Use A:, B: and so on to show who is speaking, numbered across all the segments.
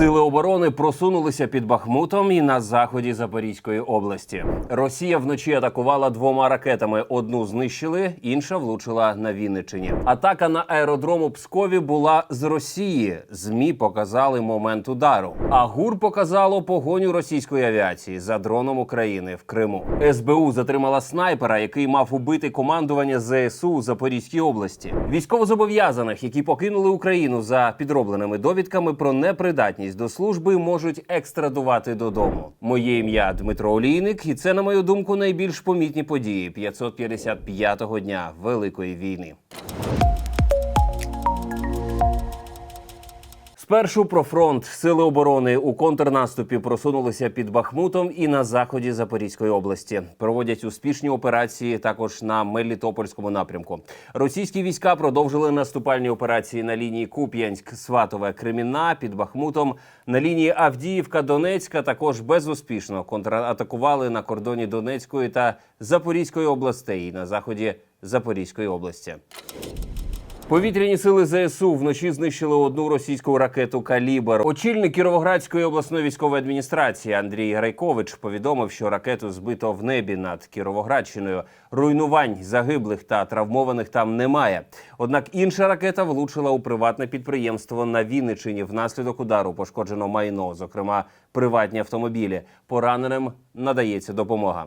A: Сили оборони просунулися під Бахмутом і на заході Запорізької області. Росія вночі атакувала двома ракетами. Одну знищили, інша влучила на Вінниччині. Атака на аеродром у Пскові була з Росії. Змі показали момент удару. А ГУР показало погоню російської авіації за дроном України в Криму. СБУ затримала снайпера, який мав убити командування ЗСУ у Запорізькій області. Військовозобов'язаних, які покинули Україну за підробленими довідками про непридатність до служби, можуть екстрадувати додому. Моє ім'я Дмитро Олійник, і це, на мою думку, найбільш помітні події 555-го дня Великої війни. Спершу про фронт сили оборони у контрнаступі просунулися під Бахмутом і на заході Запорізької області. Проводять успішні операції також на Мелітопольському напрямку. Російські війська продовжили наступальні операції на лінії Куп'янськ, Сватове, Кремінна під Бахмутом. На лінії Авдіївка, Донецька також безуспішно контратакували на кордоні Донецької та Запорізької областей і на заході Запорізької області. Повітряні сили ЗСУ вночі знищили одну російську ракету Калібр. Очільник Кіровоградської обласної військової адміністрації Андрій Грайкович повідомив, що ракету збито в небі над Кіровоградщиною. Руйнувань загиблих та травмованих там немає. Однак інша ракета влучила у приватне підприємство на Вінничині. Внаслідок удару пошкоджено майно, зокрема приватні автомобілі. Пораненим надається допомога.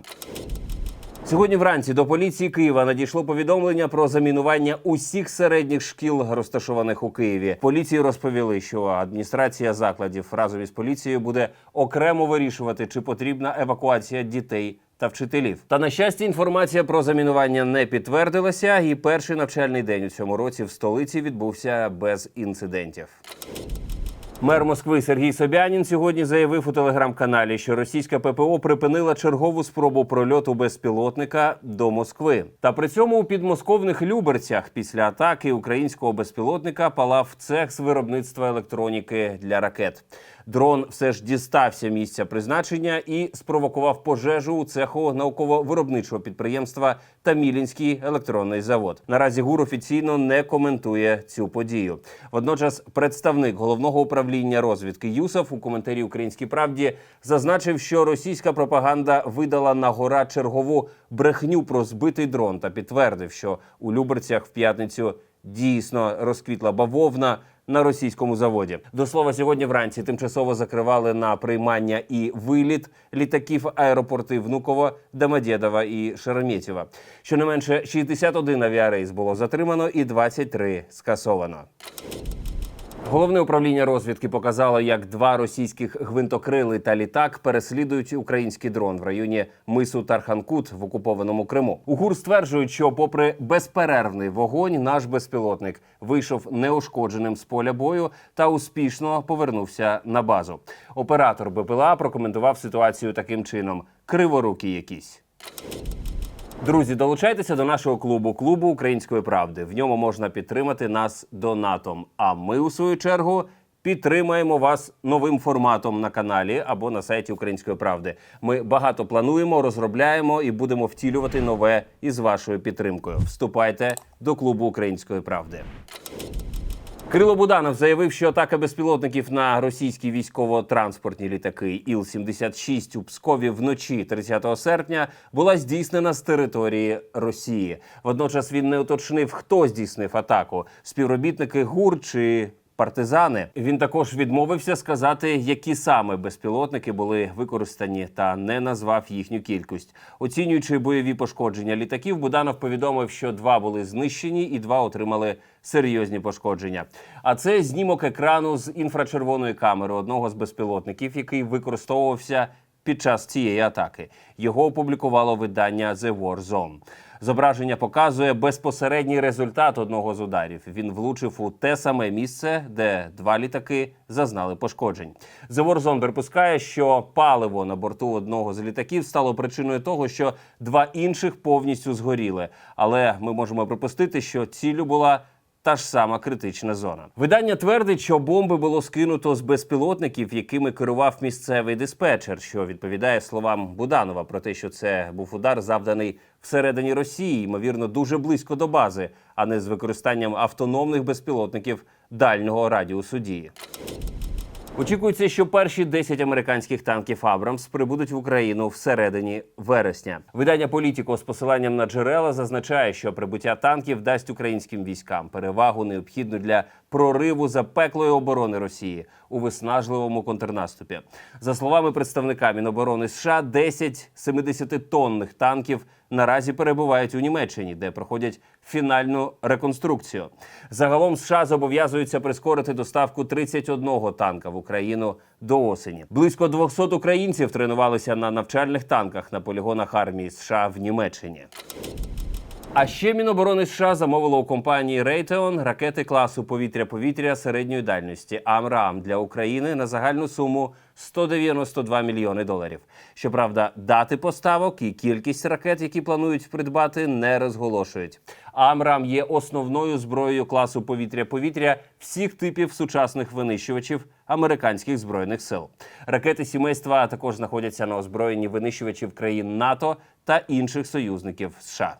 A: Сьогодні вранці до поліції Києва надійшло повідомлення про замінування усіх середніх шкіл, розташованих у Києві. Поліції розповіли, що адміністрація закладів разом із поліцією буде окремо вирішувати, чи потрібна евакуація дітей. Та вчителів. Та на щастя, інформація про замінування не підтвердилася, і перший навчальний день у цьому році в столиці відбувся без інцидентів. Мер Москви Сергій Собянін сьогодні заявив у телеграм-каналі, що російська ППО припинила чергову спробу прольоту безпілотника до Москви. Та при цьому у підмосковних Люберцях після атаки українського безпілотника палав цех з виробництва електроніки для ракет. Дрон все ж дістався місця призначення і спровокував пожежу у цеху науково-виробничого підприємства Тамілінський електронний завод. Наразі ГУР офіційно не коментує цю подію. Водночас, представник головного управління розвідки ЮСАФ у коментарі Українській правді зазначив, що російська пропаганда видала на гора чергову брехню про збитий дрон та підтвердив, що у Люберцях в п'ятницю дійсно розквітла бавовна на російському заводі. До слова, сьогодні вранці тимчасово закривали на приймання і виліт літаків аеропорти Внуково, Домодєдова і Шереметьєва. Щонайменше 61 авіарейс було затримано і 23 скасовано. Головне управління розвідки показало, як два російських гвинтокрили та літак переслідують український дрон в районі мису Тарханкут в окупованому Криму. У ГУР стверджують, що, попри безперервний вогонь, наш безпілотник вийшов неушкодженим з поля бою та успішно повернувся на базу. Оператор БПЛА прокоментував ситуацію таким чином: криворукі якісь. Друзі, долучайтеся до нашого клубу клубу української правди. В ньому можна підтримати нас донатом. А ми, у свою чергу, підтримаємо вас новим форматом на каналі або на сайті Української правди. Ми багато плануємо, розробляємо і будемо втілювати нове із вашою підтримкою. Вступайте до клубу української правди. Кирило Буданов заявив, що атака безпілотників на російські військово-транспортні літаки Іл-76 у Пскові вночі 30 серпня була здійснена з території Росії. Водночас він не уточнив, хто здійснив атаку: співробітники ГУР чи партизани. Він також відмовився сказати, які саме безпілотники були використані, та не назвав їхню кількість. Оцінюючи бойові пошкодження літаків, Буданов повідомив, що два були знищені і два отримали серйозні пошкодження. А це знімок екрану з інфрачервоної камери одного з безпілотників, який використовувався під час цієї атаки. Його опублікувало видання The War Zone. Зображення показує безпосередній результат одного з ударів. Він влучив у те саме місце, де два літаки зазнали пошкоджень. The War припускає, що паливо на борту одного з літаків стало причиною того, що два інших повністю згоріли. Але ми можемо припустити, що ціллю була та ж сама критична зона. Видання твердить, що бомби було скинуто з безпілотників, якими керував місцевий диспетчер, що відповідає словам Буданова про те, що це був удар, завданий всередині Росії, ймовірно, дуже близько до бази, а не з використанням автономних безпілотників дальнього радіусу дії. Очікується, що перші 10 американських танків Абрамс прибудуть в Україну всередині вересня. Видання політико з посиланням на джерела зазначає, що прибуття танків дасть українським військам перевагу необхідну для прориву запеклої оборони Росії у виснажливому контрнаступі. За словами представника Міноборони США, 10 70-тонних танків наразі перебувають у Німеччині, де проходять фінальну реконструкцію. Загалом США зобов'язуються прискорити доставку 31 танка в Україну до осені. Близько 200 українців тренувалися на навчальних танках на полігонах армії США в Німеччині. А ще Міноборони США замовило у компанії Raytheon ракети класу повітря-повітря середньої дальності АМРААМ для України на загальну суму 192 мільйони доларів. Щоправда, дати поставок і кількість ракет, які планують придбати, не розголошують. АМРААМ є основною зброєю класу повітря-повітря всіх типів сучасних винищувачів американських збройних сил. Ракети сімейства також знаходяться на озброєнні винищувачів країн НАТО та інших союзників США.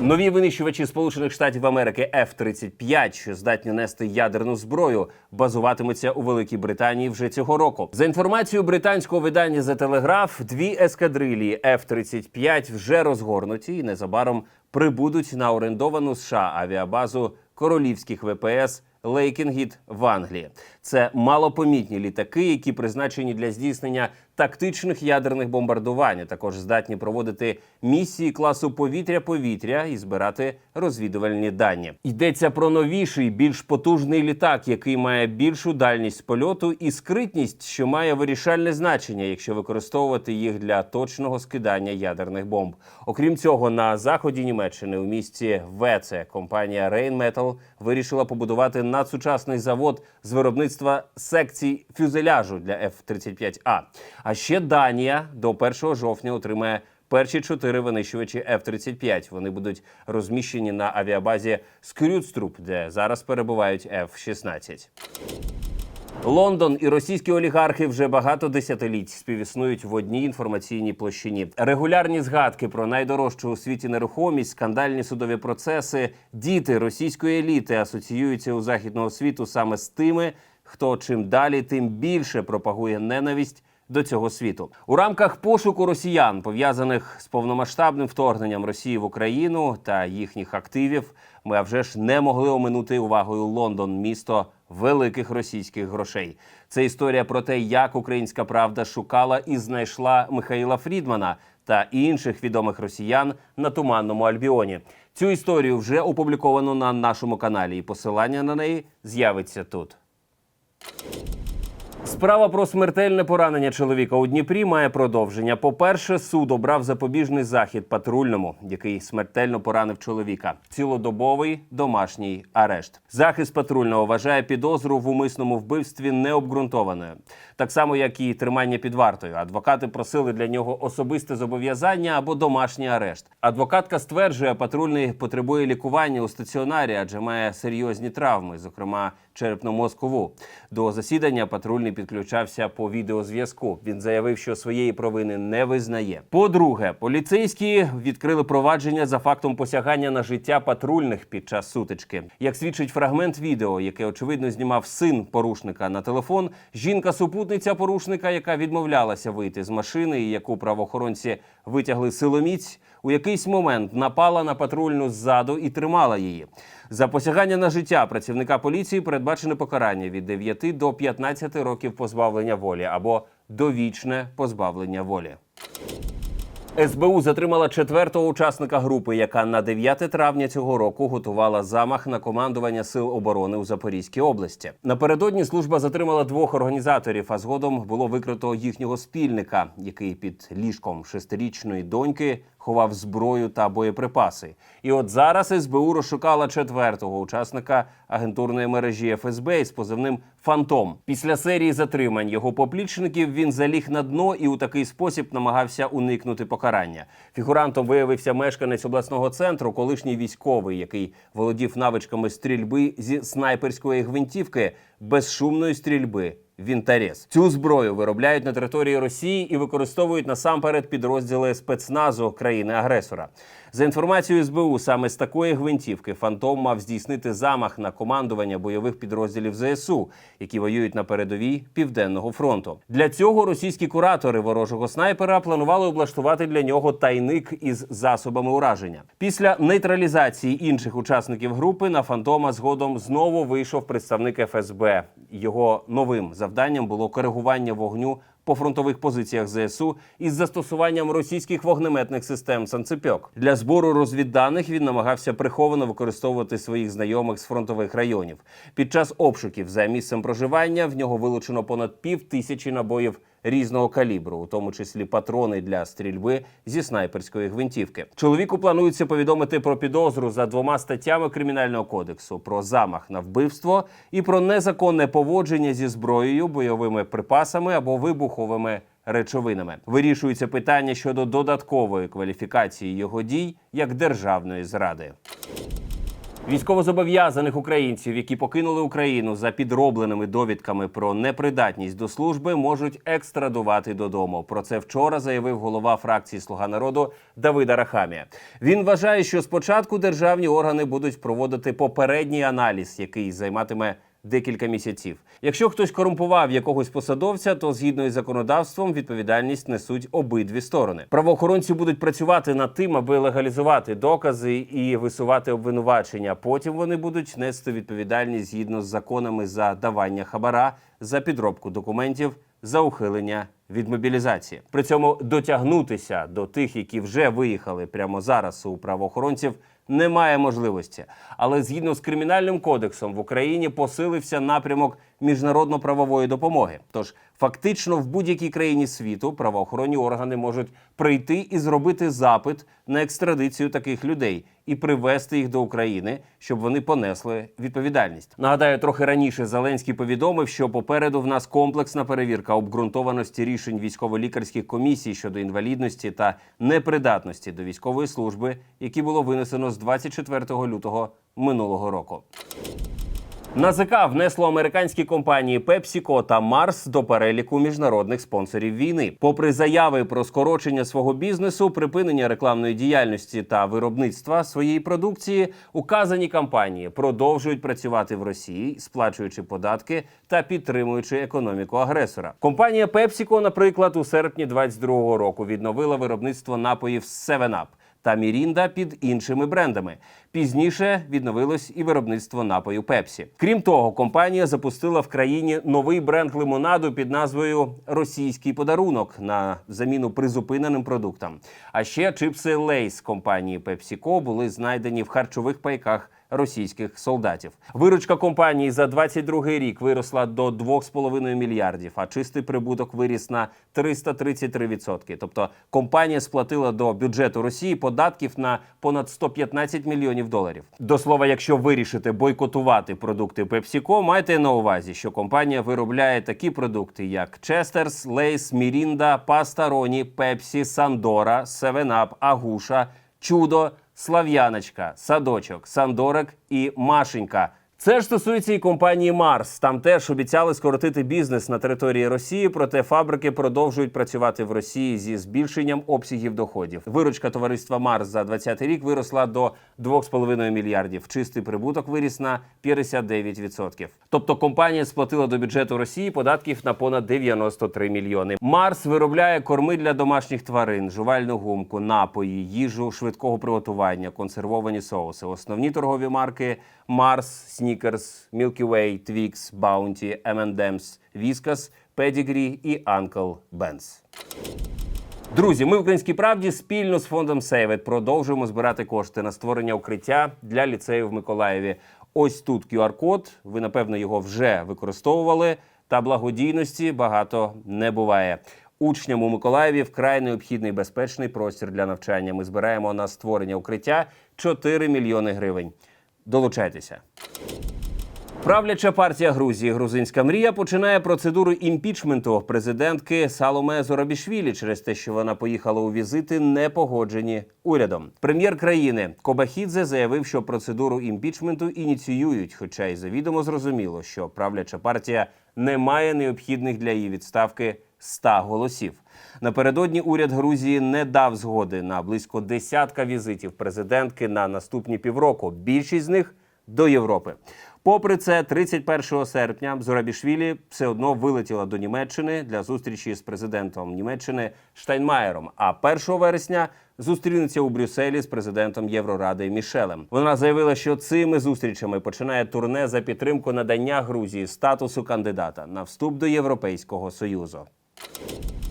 A: Нові винищувачі Сполучених Штатів Америки F-35, що здатні нести ядерну зброю, базуватимуться у Великій Британії вже цього року. За інформацією британського видання The Telegraph, дві ескадрилії F-35 вже розгорнуті і незабаром прибудуть на орендовану США авіабазу королівських ВПС Лейкінгіт в Англії. Це малопомітні літаки, які призначені для здійснення тактичних ядерних бомбардувань. а Також здатні проводити місії класу повітря-повітря і збирати розвідувальні дані. Йдеться про новіший, більш потужний літак, який має більшу дальність польоту і скритність, що має вирішальне значення, якщо використовувати їх для точного скидання ядерних бомб. Окрім цього, на заході Німеччини у місті Веце компанія Rheinmetall вирішила побудувати надсучасний завод з виробництва секцій фюзеляжу для F-35A. А ще Данія до 1 жовтня отримає перші чотири винищувачі F-35. Вони будуть розміщені на авіабазі Скрюдструп, де зараз перебувають F-16. Лондон і російські олігархи вже багато десятиліть співіснують в одній інформаційній площині. Регулярні згадки про найдорожчу у світі нерухомість, скандальні судові процеси, діти російської еліти асоціюються у західного світу саме з тими, хто чим далі, тим більше пропагує ненависть. До цього світу у рамках пошуку росіян, пов'язаних з повномасштабним вторгненням Росії в Україну та їхніх активів, ми а вже ж не могли оминути увагою Лондон, місто великих російських грошей. Це історія про те, як українська правда шукала і знайшла Михаїла Фрідмана та інших відомих росіян на туманному Альбіоні. Цю історію вже опубліковано на нашому каналі, і посилання на неї з'явиться тут. Справа про смертельне поранення чоловіка у Дніпрі має продовження. По-перше, суд обрав запобіжний захід патрульному, який смертельно поранив чоловіка. Цілодобовий домашній арешт. Захист патрульного вважає підозру в умисному вбивстві необґрунтованою, так само як і тримання під вартою. Адвокати просили для нього особисте зобов'язання або домашній арешт. Адвокатка стверджує, патрульний потребує лікування у стаціонарі, адже має серйозні травми, зокрема черепно-мозкову. До засідання патрульний підключався по відеозв'язку. Він заявив, що своєї провини не визнає. По-друге, поліцейські відкрили провадження за фактом посягання на життя патрульних під час сутички. Як свідчить фрагмент відео, яке очевидно знімав син порушника на телефон, жінка-супутниця порушника, яка відмовлялася вийти з машини, і яку правоохоронці витягли силоміць, у якийсь момент напала на патрульну ззаду і тримала її. За посягання на життя працівника поліції передбачене покарання від 9 до 15 років позбавлення волі або довічне позбавлення волі. СБУ затримала четвертого учасника групи, яка на 9 травня цього року готувала замах на командування сил оборони у Запорізькій області. Напередодні служба затримала двох організаторів, а згодом було викрито їхнього спільника, який під ліжком шестирічної доньки ховав зброю та боєприпаси. І от зараз СБУ розшукала четвертого учасника агентурної мережі ФСБ із позивним Фантом. Після серії затримань його поплічників він заліг на дно і у такий спосіб намагався уникнути покарання. Фігурантом виявився мешканець обласного центру, колишній військовий, який володів навичками стрільби зі снайперської гвинтівки безшумної стрільби. Вінтарез. Цю зброю виробляють на території Росії і використовують насамперед підрозділи спецназу країни-агресора. За інформацією СБУ, саме з такої гвинтівки Фантом мав здійснити замах на командування бойових підрозділів ЗСУ, які воюють на передовій південного фронту. Для цього російські куратори ворожого снайпера планували облаштувати для нього тайник із засобами ураження. Після нейтралізації інших учасників групи на фантома згодом знову вийшов представник ФСБ. Його новим завданням було коригування вогню по фронтових позиціях ЗСУ із застосуванням російських вогнеметних систем «Санцепьок». Для збору розвідданих він намагався приховано використовувати своїх знайомих з фронтових районів. Під час обшуків за місцем проживання в нього вилучено понад пів тисячі набоїв різного калібру, у тому числі патрони для стрільби зі снайперської гвинтівки. Чоловіку планується повідомити про підозру за двома статтями кримінального кодексу: про замах на вбивство і про незаконне поводження зі зброєю, бойовими припасами або вибуховими. Речовинами вирішується питання щодо додаткової кваліфікації його дій як державної зради. Військовозобов'язаних українців, які покинули Україну за підробленими довідками про непридатність до служби, можуть екстрадувати додому. Про це вчора заявив голова фракції Слуга народу Давида Рахамія. Він вважає, що спочатку державні органи будуть проводити попередній аналіз, який займатиме. Декілька місяців. Якщо хтось корумпував якогось посадовця, то згідно із законодавством відповідальність несуть обидві сторони. Правоохоронці будуть працювати над тим, аби легалізувати докази і висувати обвинувачення. Потім вони будуть нести відповідальність згідно з законами за давання хабара, за підробку документів, за ухилення від мобілізації. При цьому дотягнутися до тих, які вже виїхали прямо зараз у правоохоронців. Немає можливості, але згідно з кримінальним кодексом в Україні посилився напрямок міжнародно-правової допомоги. Тож фактично в будь-якій країні світу правоохоронні органи можуть прийти і зробити запит на екстрадицію таких людей і привезти їх до України, щоб вони понесли відповідальність. Нагадаю, трохи раніше Зеленський повідомив, що попереду в нас комплексна перевірка обґрунтованості рішень військово-лікарських комісій щодо інвалідності та непридатності до військової служби, які було винесено з 24 лютого минулого року. НАЗК внесло американські компанії PepsiCo та Mars до переліку міжнародних спонсорів війни. Попри заяви про скорочення свого бізнесу, припинення рекламної діяльності та виробництва своєї продукції, указані компанії продовжують працювати в Росії, сплачуючи податки та підтримуючи економіку агресора. Компанія PepsiCo, наприклад, у серпні 2022 року відновила виробництво напоїв 7-Up та Мірінда під іншими брендами. Пізніше відновилось і виробництво напою Пепсі. Крім того, компанія запустила в країні новий бренд лимонаду під назвою Російський подарунок на заміну призупиненим продуктам. А ще чипси Лейс компанії PepsiCo були знайдені в харчових пайках російських солдатів. Виручка компанії за 22 рік виросла до 2,5 мільярдів, а чистий прибуток виріс на 333%. Тобто компанія сплатила до бюджету Росії податків на понад 115 мільйонів доларів. До слова, якщо вирішите бойкотувати продукти PepsiCo, майте на увазі, що компанія виробляє такі продукти, як Честерс, Лейс, Мірінда, Паста Роні, Пепсі, Сандора, Севенап, Агуша, Чудо. Слав'яночка, садочок, Сандорик і Машенька. Це ж стосується і компанії Марс. Там теж обіцяли скоротити бізнес на території Росії, проте фабрики продовжують працювати в Росії зі збільшенням обсягів доходів. Виручка товариства Марс за 2020 рік виросла до 2,5 мільярдів. Чистий прибуток виріс на 59%. Тобто компанія сплатила до бюджету Росії податків на понад 93 мільйони. Марс виробляє корми для домашніх тварин, жувальну гумку, напої, їжу швидкого приготування, консервовані соуси. Основні торгові марки Марс, Snickers, Milky Way, Twix, Bounty, M&M's, Whiskas, Pedigree і Uncle Ben's. Друзі, ми в Українській правді спільно з фондом Сейвет продовжуємо збирати кошти на створення укриття для ліцею в Миколаєві. Ось тут QR-код. Ви напевно його вже використовували. Та благодійності багато не буває. Учням у Миколаєві вкрай необхідний безпечний простір для навчання. Ми збираємо на створення укриття 4 мільйони гривень. Долучайтеся. Правляча партія Грузії Грузинська мрія починає процедуру імпічменту президентки Саломе Зорабішвілі через те, що вона поїхала у візити, не погоджені урядом. Прем'єр країни Кобахідзе заявив, що процедуру імпічменту ініціюють, хоча й завідомо зрозуміло, що правляча партія не має необхідних для її відставки 100 голосів. Напередодні уряд Грузії не дав згоди на близько десятка візитів президентки на наступні півроку. Більшість з них до Європи. Попри це, 31 серпня Зорабішвілі все одно вилетіла до Німеччини для зустрічі з президентом Німеччини Штайнмаєром. А 1 вересня зустрінеться у Брюсселі з президентом Євроради Мішелем. Вона заявила, що цими зустрічами починає турне за підтримку надання Грузії статусу кандидата на вступ до Європейського союзу. Thank you.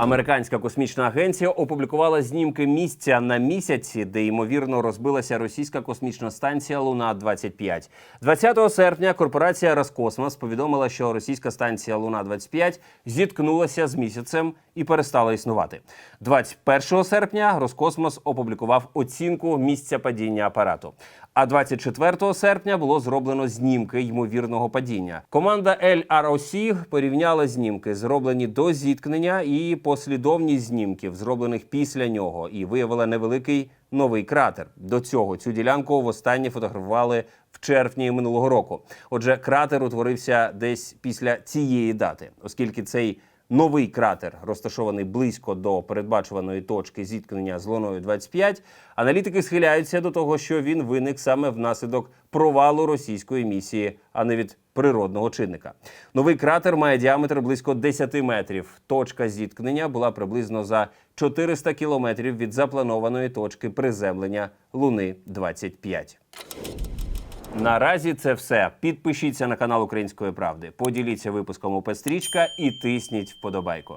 A: Американська космічна агенція опублікувала знімки місця на місяці, де ймовірно розбилася російська космічна станція Луна 25 20 серпня. Корпорація Роскосмос повідомила, що російська станція Луна 25 зіткнулася з місяцем і перестала існувати. 21 серпня Роскосмос опублікував оцінку місця падіння апарату. А 24 серпня було зроблено знімки ймовірного падіння. Команда LROC порівняла знімки, зроблені до зіткнення, і послідовність знімків, зроблених після нього, і виявила невеликий новий кратер. До цього цю ділянку востаннє фотографували в червні минулого року. Отже, кратер утворився десь після цієї дати, оскільки цей Новий кратер розташований близько до передбачуваної точки зіткнення з луною 25. Аналітики схиляються до того, що він виник саме внаслідок провалу російської місії, а не від природного чинника. Новий кратер має діаметр близько 10 метрів. Точка зіткнення була приблизно за 400 кілометрів від запланованої точки приземлення Луни 25. Наразі це все. Підпишіться на канал Української правди, поділіться випуском у Пестрічка і тисніть вподобайку.